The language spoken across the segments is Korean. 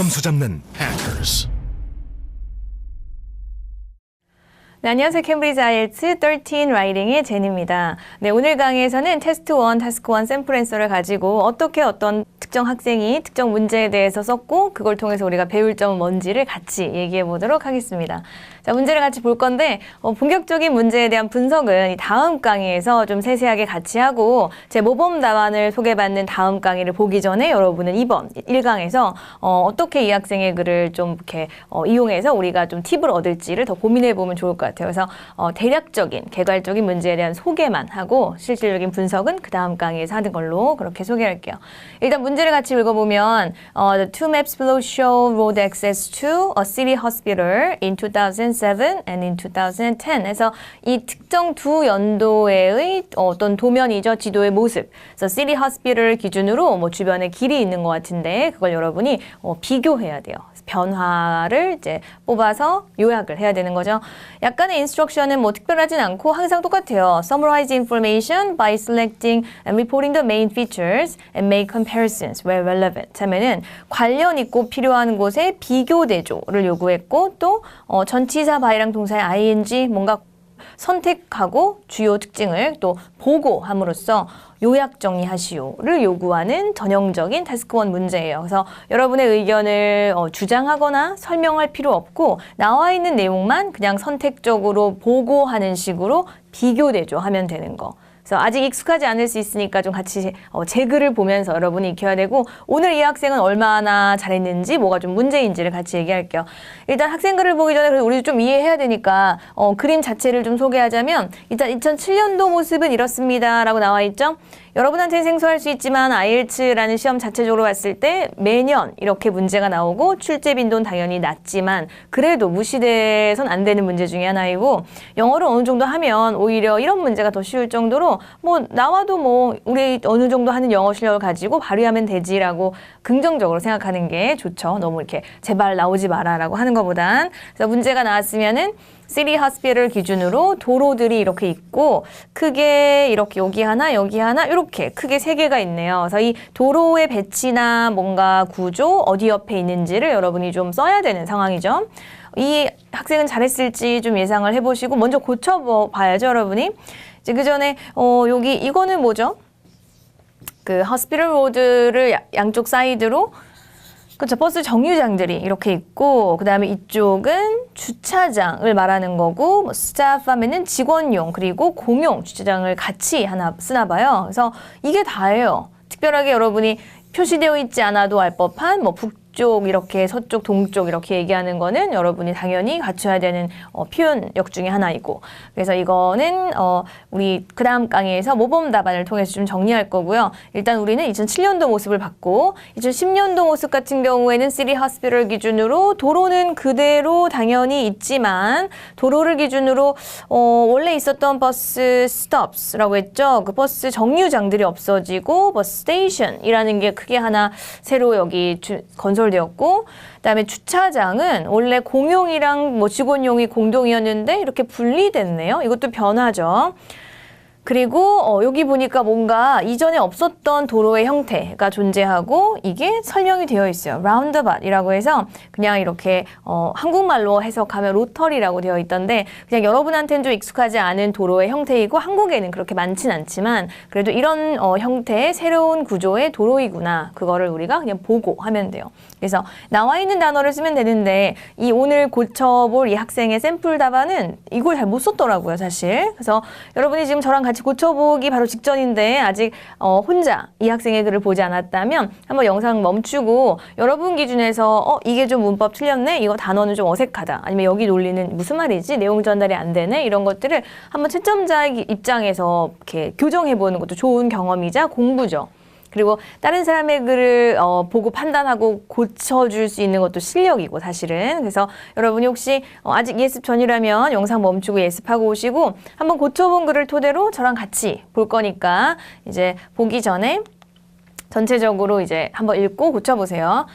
점수 잡는 hackers. 네, 안녕하세요. 캠브리지 IELTS 13 라이딩의 제니입니다. 네, 오늘 강의에서는 테스트 1, 타스크 1 샘플 앤서를 가지고 어떻게 어떤 특정 학생이 특정 문제에 대해서 썼고 그걸 통해서 우리가 배울 점은 뭔지를 같이 얘기해 보도록 하겠습니다. 자, 문제를 같이 볼 건데 어, 본격적인 문제에 대한 분석은 이 다음 강의에서 좀 세세하게 같이 하고 제 모범 답안을 소개받는 다음 강의를 보기 전에 여러분은 이번 1강에서 어, 어떻게 이 학생의 글을 좀 이렇게 어, 이용해서 우리가 좀 팁을 얻을지를 더 고민해 보면 좋을 것 같아요. 그래서 어, 대략적인 개괄적인 문제에 대한 소개만 하고 실질적인 분석은 그 다음 강의에서 하는 걸로 그렇게 소개할게요. 일단 문제 를 같이 읽어보면 어, The two maps below show road access to a city hospital in 2007 and in 2010. 해서 이 특정 두 연도의 어떤 도면이죠. 지도의 모습. 그래서 city hospital 기준으로 뭐 주변에 길이 있는 것 같은데 그걸 여러분이 어, 비교해야 돼요. 변화를 이제 뽑아서 요약을 해야 되는 거죠. 약간의 인스트럭션은 뭐 특별하진 않고 항상 똑같아요. Summarize information by selecting and reporting the main features and make comparisons where relevant. 하면은 관련 있고 필요한 곳에 비교 대조를 요구했고 또 어, 전치사 바이랑 동사의 ing 뭔가 선택하고 주요 특징을 또 보고함으로써 요약 정리하시오를 요구하는 전형적인 타스크원 문제예요. 그래서 여러분의 의견을 어, 주장하거나 설명할 필요 없고 나와 있는 내용만 그냥 선택적으로 보고하는 식으로 비교 대조 하면 되는 거. 그래서 아직 익숙하지 않을 수 있으니까 좀 같이 어, 제 글을 보면서 여러분이 익혀야 되고 오늘 이 학생은 얼마나 잘했는지 뭐가 좀 문제인지를 같이 얘기할게요. 일단 학생 글을 보기 전에 우리도 좀 이해해야 되니까 어, 그림 자체를 좀 소개하자면 일단 2007년도 모습은 이렇습니다라고 나와 있죠. 여러분한테 생소할 수 있지만 IELTS라는 시험 자체적으로 봤을 때 매년 이렇게 문제가 나오고 출제 빈도는 당연히 낮지만 그래도 무시돼선 안 되는 문제 중에 하나이고 영어를 어느 정도 하면 오히려 이런 문제가 더 쉬울 정도로 뭐 나와도 뭐 우리 어느 정도 하는 영어 실력을 가지고 발휘하면 되지라고 긍정적으로 생각하는 게 좋죠. 너무 이렇게 제발 나오지 마라라고 하는 것보단 그래서 문제가 나왔으면은 시리 하스피를 기준으로 도로들이 이렇게 있고 크게 이렇게 여기 하나 여기 하나 이렇게 크게 세 개가 있네요. 그래서 이 도로의 배치나 뭔가 구조 어디 옆에 있는지를 여러분이 좀 써야 되는 상황이죠. 이 학생은 잘했을지 좀 예상을 해보시고 먼저 고쳐봐야죠, 여러분이. 이제 그 전에 어 여기 이거는 뭐죠? 그 로드를 야- 양쪽 사이드로 그렇죠. 버스 정류장들이 이렇게 있고 그다음에 이쪽은 주차장을 말하는 거고 뭐 스타프 하면은 직원용 그리고 공용 주차장을 같이 하나 쓰나 봐요. 그래서 이게 다예요. 특별하게 여러분이 표시되어 있지 않아도 알 법한 뭐 북 쪽 이렇게 서쪽 동쪽 이렇게 얘기하는 거는 여러분이 당연히 갖춰야 되는 어, 표현력 중에 하나이고 그래서 이거는 어, 우리 그 다음 강의에서 모범 답안을 통해서 좀 정리할 거고요. 일단 우리는 2007년도 모습을 봤고 2010년도 모습 같은 경우에는 시리 하스피럴 기준으로 도로는 그대로 당연히 있지만 도로를 기준으로 어, 원래 있었던 버스 스톱스라고 했죠. 그 버스 정류장들이 없어지고 버스 스테이션이라는 게 크게 하나 새로 여기 주- 건설 되었고 그다음에 주차장은 원래 공용이랑 뭐 직원용이 공동이었는데 이렇게 분리됐네요. 이것도 변화죠. 그리고 어, 여기 보니까 뭔가 이전에 없었던 도로의 형태가 존재하고 이게 설명이 되어 있어요. 라운드밭이라고 해서 그냥 이렇게 어, 한국말로 해석하면 로터리라고 되어 있던데 그냥 여러분한테는 좀 익숙하지 않은 도로의 형태이고 한국에는 그렇게 많진 않지만 그래도 이런 어, 형태의 새로운 구조의 도로이구나 그거를 우리가 그냥 보고 하면 돼요. 그래서 나와 있는 단어를 쓰면 되는데 이 오늘 고쳐볼 이 학생의 샘플 답안은 이걸 잘 못 썼더라고요, 사실. 그래서 여러분이 지금 저랑 같이 고쳐보기 바로 직전인데 아직 어, 혼자 이 학생의 글을 보지 않았다면 한번 영상 멈추고 여러분 기준에서 어 이게 좀 문법 틀렸네, 이거 단어는 좀 어색하다, 아니면 여기 논리는 무슨 말이지, 내용 전달이 안 되네? 이런 것들을 한번 채점자 입장에서 이렇게 교정해 보는 것도 좋은 경험이자 공부죠. 그리고 다른 사람의 글을 어, 보고 판단하고 고쳐줄 수 있는 것도 실력이고 사실은 그래서 여러분이 혹시 어, 아직 예습 전이라면 영상 멈추고 예습하고 오시고 한번 고쳐본 글을 토대로 저랑 같이 볼 거니까 이제 보기 전에 전체적으로 이제 한번 읽고 고쳐보세요.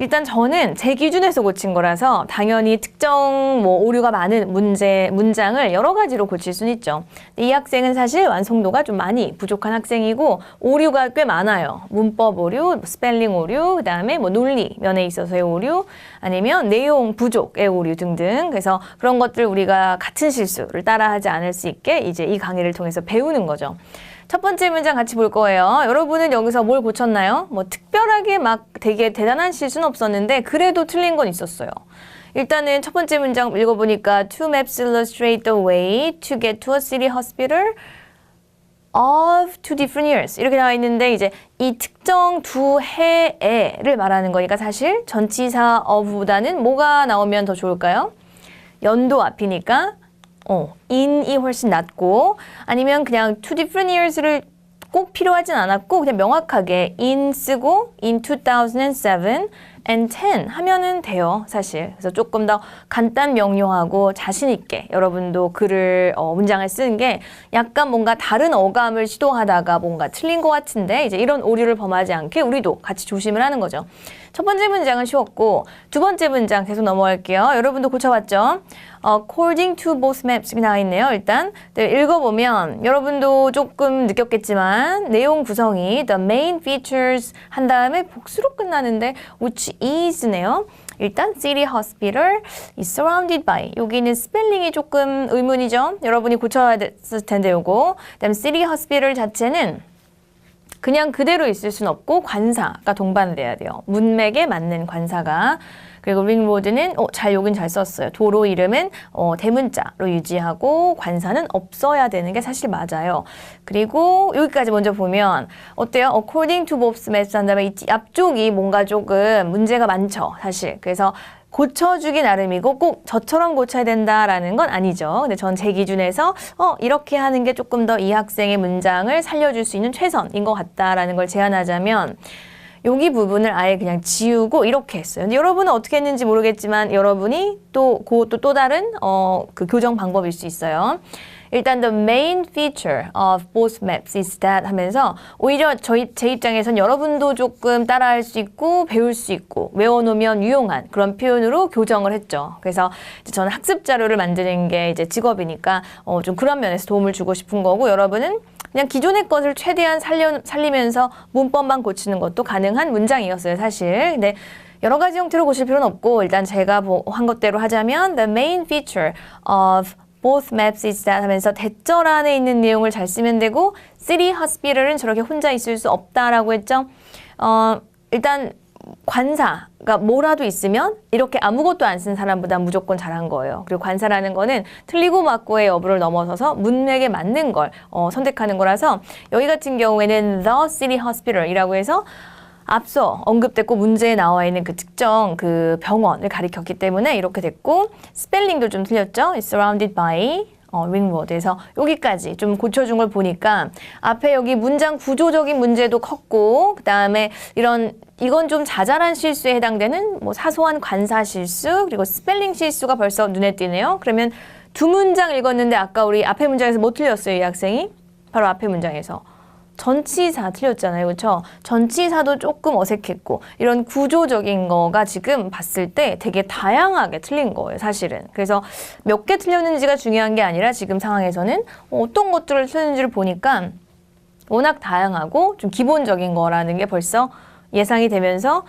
일단 저는 제 기준에서 고친 거라서 당연히 특정 뭐 오류가 많은 문제 문장을 여러 가지로 고칠 수는 있죠. 이 학생은 사실 완성도가 좀 많이 부족한 학생이고 오류가 꽤 많아요. 문법 오류, 스펠링 오류, 그다음에 뭐 논리 면에 있어서의 오류, 아니면 내용 부족의 오류 등등. 그래서 그런 것들 우리가 같은 실수를 따라하지 않을 수 있게 이제 이 강의를 통해서 배우는 거죠. 첫 번째 문장 같이 볼 거예요. 여러분은 여기서 뭘 고쳤나요? 뭐 특별하게 막 되게 대단한 실수는 없었는데 그래도 틀린 건 있었어요. 일단은 첫 번째 문장 읽어보니까 two maps illustrate the way to get to a city hospital of two different years 이렇게 나와 있는데 이제 이 특정 두 해에를 말하는 거니까 사실 전치사 of보다는 뭐가 나오면 더 좋을까요? 연도 앞이니까 어, in이 훨씬 낫고 아니면 그냥 two different years를 꼭 필요하진 않았고 그냥 명확하게 in 쓰고 in 2007 and 10 하면은 돼요 사실. 그래서 조금 더 간단 명료하고 자신 있게 여러분도 글을 어, 문장을 쓰는 게 약간 뭔가 다른 어감을 시도하다가 뭔가 틀린 것 같은데 이제 이런 오류를 범하지 않게 우리도 같이 조심을 하는 거죠 첫 번째 문장은 쉬웠고 두 번째 문장 계속 넘어갈게요 여러분도 고쳐봤죠 어, according to both maps 이렇게 나와 있네요. 일단 네, 읽어보면 여러분도 조금 느꼈겠지만 내용 구성이 the main features 한 다음에 복수로 끝나는데 which is네요. 일단 city hospital is surrounded by 여기는 스펠링이 조금 의문이죠. 여러분이 고쳐야 됐을 텐데 요거. 그다음 city hospital 자체는 그냥 그대로 있을 순 없고 관사가 동반돼야 돼요. 문맥에 맞는 관사가. 그리고 링로드는 어, 잘 여긴 잘 썼어요. 도로 이름은 어, 대문자로 유지하고 관사는 없어야 되는 게 사실 맞아요. 그리고 여기까지 먼저 보면 어때요? According to Bob's Maps 한 다음에 이 앞쪽이 뭔가 조금 문제가 많죠. 사실. 그래서 고쳐주기 나름이고 꼭 저처럼 고쳐야 된다라는 건 아니죠. 근데 전 제 기준에서 어 이렇게 하는 게 조금 더 이 학생의 문장을 살려줄 수 있는 최선인 것 같다라는 걸 제안하자면 여기 부분을 아예 그냥 지우고 이렇게 했어요. 근데 여러분은 어떻게 했는지 모르겠지만 여러분이 또 그것도 또 다른 어 그 교정 방법일 수 있어요. 일단 the main feature of both maps is that 하면서 오히려 저희 제 입장에선 여러분도 조금 따라할 수 있고 배울 수 있고 외워놓으면 유용한 그런 표현으로 교정을 했죠. 그래서 저는 학습 자료를 만드는 게 이제 직업이니까 어, 좀 그런 면에서 도움을 주고 싶은 거고 여러분은 그냥 기존의 것을 최대한 살려, 살리면서 문법만 고치는 것도 가능한 문장이었어요, 사실. 근데 여러 가지 형태로 고칠 필요는 없고 일단 제가 보- 한 것대로 하자면 the main feature of both maps is that 하면서 대절 안에 있는 내용을 잘 쓰면 되고 city hospital은 저렇게 혼자 있을 수 없다라고 했죠. 어, 일단 관사가 뭐라도 있으면 이렇게 아무것도 안 쓴 사람보다 무조건 잘한 거예요. 그리고 관사라는 거는 틀리고 맞고의 여부를 넘어서서 문맥에 맞는 걸 어, 선택하는 거라서 여기 같은 경우에는 the city hospital이라고 해서 앞서 언급됐고 문제에 나와 있는 그 특정 그 병원을 가리켰기 때문에 이렇게 됐고 스펠링도 좀 틀렸죠. It's surrounded by 어, 링로드에서 여기까지 좀 고쳐준 걸 보니까 앞에 여기 문장 구조적인 문제도 컸고 그 다음에 이런 이건 좀 자잘한 실수에 해당되는 뭐 사소한 관사 실수 그리고 스펠링 실수가 벌써 눈에 띄네요. 그러면 두 문장 읽었는데 아까 우리 앞에 문장에서 뭐 틀렸어요, 이 학생이? 바로 앞에 문장에서. 전치사 틀렸잖아요. 그렇죠? 전치사도 조금 어색했고 이런 구조적인 거가 지금 봤을 때 되게 다양하게 틀린 거예요. 사실은. 그래서 몇 개 틀렸는지가 중요한 게 아니라 지금 상황에서는 어떤 것들을 틀렸는지를 보니까 워낙 다양하고 좀 기본적인 거라는 게 벌써 예상이 되면서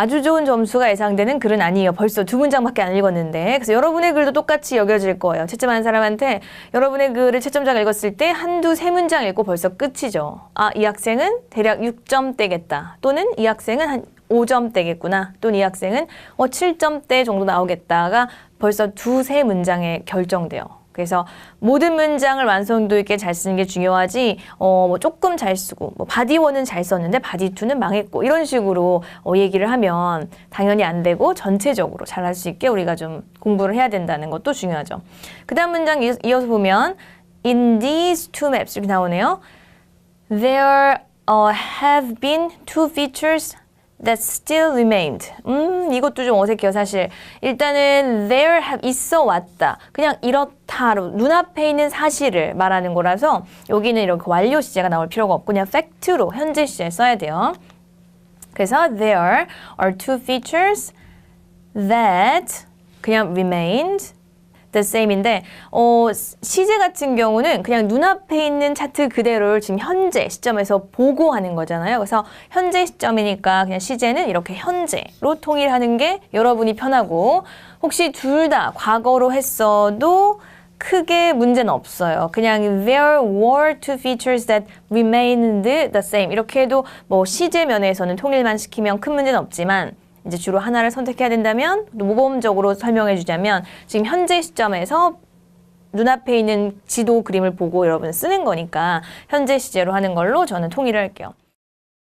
아주 좋은 점수가 예상되는 글은 아니에요. 벌써 두 문장밖에 안 읽었는데. 그래서 여러분의 글도 똑같이 여겨질 거예요. 채점하는 사람한테 여러분의 글을 채점장 읽었을 때 한두 세 문장 읽고 벌써 끝이죠. 아, 이 학생은 대략 6점대겠다. 또는 이 학생은 한 5점대겠구나. 또는 이 학생은 어, 7점대 정도 나오겠다가 벌써 두세 문장에 결정돼요. 그래서 모든 문장을 완성도 있게 잘 쓰는 게 중요하지, 어, 뭐 조금 잘 쓰고, 뭐 바디원은 잘 썼는데 바디투는 망했고, 이런 식으로 어, 얘기를 하면 당연히 안 되고 전체적으로 잘 할 수 있게 우리가 좀 공부를 해야 된다는 것도 중요하죠. 그 다음 문장 이- 이어서 보면, in these two maps 이렇게 나오네요. There uh, have been two features that still remained. 음, 이것도 좀 어색해요, 사실. 일단은 there have 있어 왔다. 그냥 이렇다로 눈앞에 있는 사실을 말하는 거라서 여기는 이렇게 완료 시제가 나올 필요가 없고 그냥 fact로 현재 시제 써야 돼요. 그래서 there are two features that 그냥 remained the same인데 어, 시제 같은 경우는 그냥 눈앞에 있는 차트 그대로를 지금 현재 시점에서 보고하는 거잖아요. 그래서 현재 시점이니까 그냥 시제는 이렇게 현재로 통일하는 게 여러분이 편하고 혹시 둘 다 과거로 했어도 크게 문제는 없어요. 그냥 there were two features that remained the same 이렇게 해도 뭐 시제 면에서는 통일만 시키면 큰 문제는 없지만 이제 주로 하나를 선택해야 된다면 또 모범적으로 설명해 주자면 지금 현재 시점에서 눈앞에 있는 지도 그림을 보고 여러분 쓰는 거니까 현재 시제로 하는 걸로 저는 통일을 할게요.